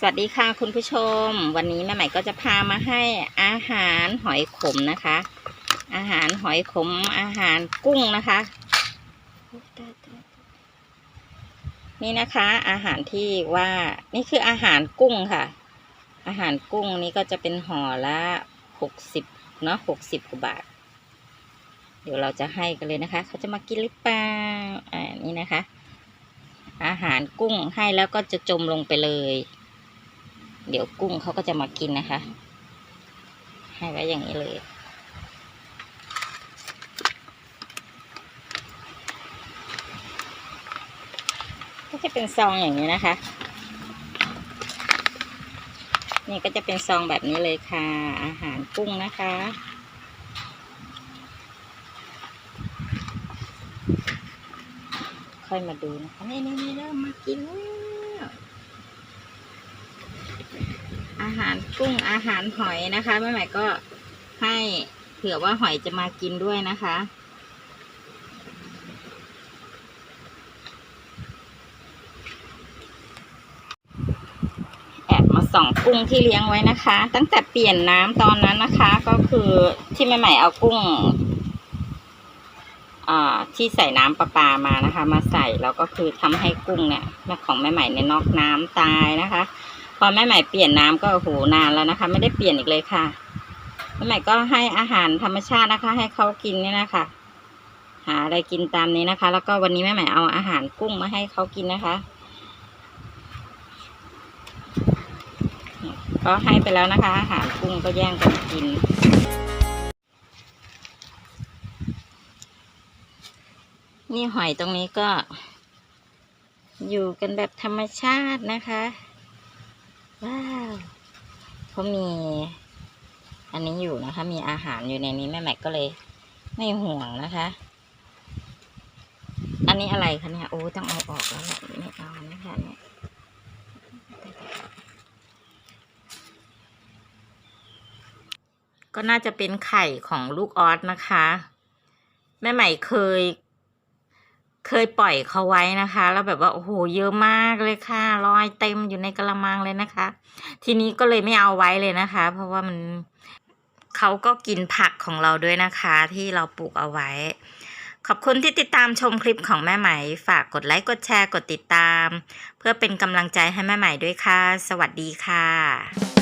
สวัสดีค่ะคุณผู้ชม วันนี้แม่ใหม่ก็จะพามาให้อาหารหอยขมนะคะ อาหารหอยขมอาหารกุ้งนะคะ นี่นะคะ อาหารที่ว่านี่คืออาหารกุ้งค่ะ อาหารกุ้งนี้ก็จะเป็นห่อละหกสิบเนาะหกสิบกว่าบาท เดี๋ยวเราจะให้กันเลยนะคะ เขาจะมากินหรือเปล่าอ่านี่นะคะ อาหารกุ้งให้แล้วก็จะจมลงไปเลย เดี๋ยวกุ้งเขาก็จะมากินนะคะ ให้ไว้อย่างนี้เลย ก็จะเป็นซองอย่างนี้นะคะ นี่ก็จะเป็นซองแบบนี้เลยค่ะ อาหารกุ้งนะคะค่อยมาดูนะคะนี่นี่เริ่มมากินแล้ว หารกุ้งอาหารหอยนะคะแม่ใหม่ก็ให้เผื่อว่าหอยจะมากินด้วยนะคะ แอบมาส่องกุ้งที่เลี้ยงไว้นะคะ ตั้งแต่เปลี่ยนน้ำตอนนั้นนะคะ ก็คือที่แม่ใหม่เอากุ้งที่ใส่น้ำประปามานะคะ มาใส่แล้วก็คือทำให้กุ้งเนี่ยแม่ของแม่ใหม่เนี่ยนอกน้ำตายนะคะ พอแม่ใหม่เปลี่ยนน้ำก็โอ้โหนานแล้วนะคะ ไม่ได้เปลี่ยนอีกเลยค่ะแม่ใหม่ก็ให้อาหารธรรมชาตินะคะ ให้เขากินเนี่ยนะคะ หาอะไรกินตามนี้นะคะ แล้วก็วันนี้แม่ใหม่เอาอาหารกุ้งมาให้เขากินนะคะ ก็ให้ไปแล้วนะคะ อาหารกุ้งก็แย่งกันกินนี่หอยตรงนี้ก็อยู่กันแบบธรรมชาตินะคะ ว้าวเขามี อันนี้อยู่นะคะ มีอาหารอยู่ในนี้แม่แม็กก็เลย ไม่ห่วงนะคะ อันนี้อะไรคะเนี่ยโอ้ต้องเอาออกแล้วแหละไม่เอานะคะเนี่ยก็น่าจะเป็นไข่ของลูกออสนะคะ แม่ใหม่เคย เคยปล่อยเขาไว้นะคะ แล้วแบบว่าโอ้โหเยอะมากเลยค่ะลอยเต็มอยู่ในกระมังเลยนะคะ ทีนี้ก็เลยไม่เอาไว้เลยนะคะ เพราะว่ามันเขาก็กินผักของเราด้วยนะคะ ที่เราปลูกเอาไว้ ขอบคุณที่ติดตามชมคลิปของแม่ไหม ฝากกดไลค์กดแชร์กดติดตาม เพื่อเป็นกำลังใจให้แม่ไหมด้วยค่ะ สวัสดีค่ะ